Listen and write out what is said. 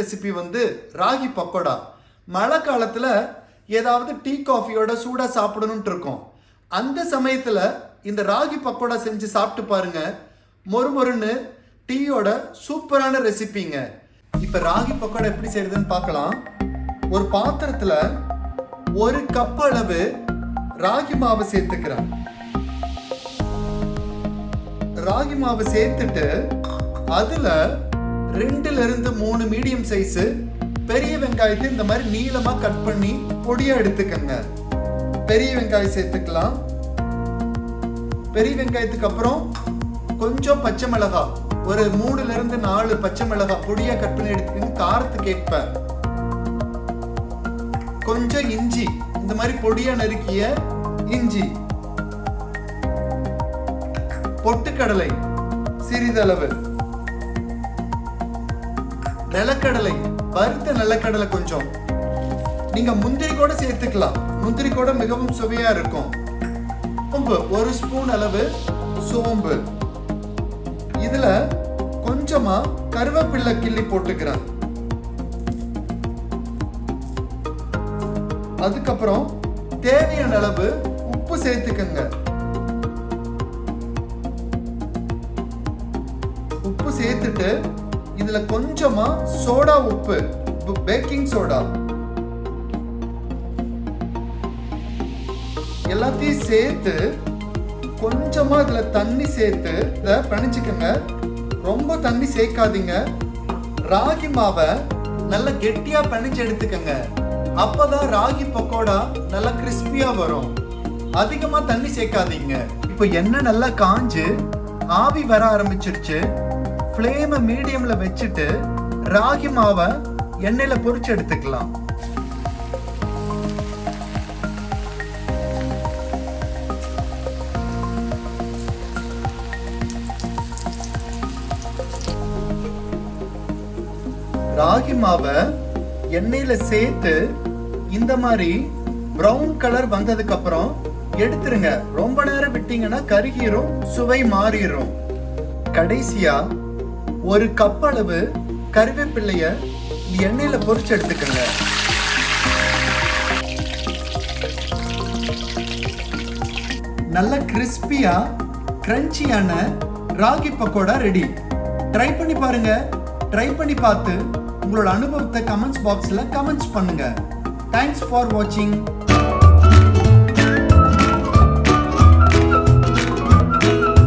Recipe வந்து ராகி பக்கோடா. மழை காலத்துல ஏதாவது டீ காஃபியோட சூடாக சாப்பிடணும்னு இருக்கும். அந்த சமயத்துல இந்த ராகி பக்கோடா செஞ்சு சாப்பிட்டு பாருங்க. மொறுமொறுன்னு டீயோட சூப்பரான ரெசிபிங்க. இப்ப ராகி பக்கோடா எப்படி செய்யறதுன்னு பார்க்கலாம். ஒரு பாத்திரத்துல ஒரு கப் அளவு ராகி மாவு சேர்த்துக்கிறேன். ராகி மாவு சேர்த்துட்டு அதுல ரெண்டுல இருந்து மூணு மீடியம் சைஸ் பெரிய வெங்காயத்தை இந்த மாதிரி நீளமா கட் பண்ணி பொடியா எடுத்துக்கங்க. பெரிய வெங்காயம் சேர்த்துக்கலாம். பெரிய வெங்காயத்துக்கு அப்புறம் கொஞ்சம் பச்சை மிளகா ஒரு மூணுல இருந்து நாலு பச்சை மிளகா பொடியா கட் பண்ணி எடுத்துக்கங்க காரத்துக்கு ஏற்ப. கொஞ்சம் இஞ்சி இந்த மாதிரி பொடியா நறுக்கிய இஞ்சி. பொட்டுக்கடலை சிறிதளவு. நிலக்கடலை வறுத்த நிலக்கடலை கொஞ்சம். நீங்க முந்திரி கூட சேர்த்துக்கலாம். முந்திரி கூட மிகவும் சுவையா இருக்கும். சோம்பு ஒரு ஸ்பூன் அளவு சோம்பு. இதுல கொஞ்சமா கருவேப்பிள்ளை கிள்ளி போட்டுக்கிறேன். அதுக்கப்புறம் தேவையான அளவு உப்பு சேர்த்துக்கங்க. உப்பு சேர்த்துட்டு இதுல கொஞ்சமா சோடா உப்பு பேக்கிங் சோடா எல்லாத்தையும் சேர்த்து கொஞ்சமா இதுல தண்ணி சேர்த்து இதை பிணைச்சிக்கோங்க ரொம்ப தண்ணி சேர்க்காதீங்க. ராகி மாவை நல்லா கெட்டியா பணிச்சு எடுத்துக்கங்க. அப்பதான் ராகி பக்கோடா நல்லா கிறிஸ்பியா வரும். அதிகமா தண்ணி சேர்க்காதீங்க. இப்போ எண்ணெய் நல்லா காஞ்சு ஆவி வர ஆரம்பிச்சிருச்சு. ஃப்ளேமை மீடியம்ல வச்சுட்டு ராகி மாவை எண்ணெயில பொரிச்சு எடுத்துக்கலாம். ராகி மாவை எண்ணெயில சேர்த்து இந்த மாதிரி பிரவுன் கலர் வந்ததுக்கு அப்புறம் எடுத்துருங்க. ரொம்ப நேரம் விட்டீங்கன்னா கருகிரும் சுவை மாறிடும் கடைசியா ஒரு கப் அளவு கருவேப்பிள்ளைய எண்ணெயில பொரிச்சு எடுத்துக்கங்க. நல்ல கிறிஸ்பியா கிரன்ச்சியான ராகி பக்கோடா ரெடி ட்ரை பண்ணி பாருங்க. ட்ரை பண்ணி பார்த்து உங்களோட அனுபவத்தை கமெண்ட்ஸ் பாக்ஸில் கமெண்ட்ஸ் பண்ணுங்க. தேங்க்ஸ் ஃபார் வாட்சிங்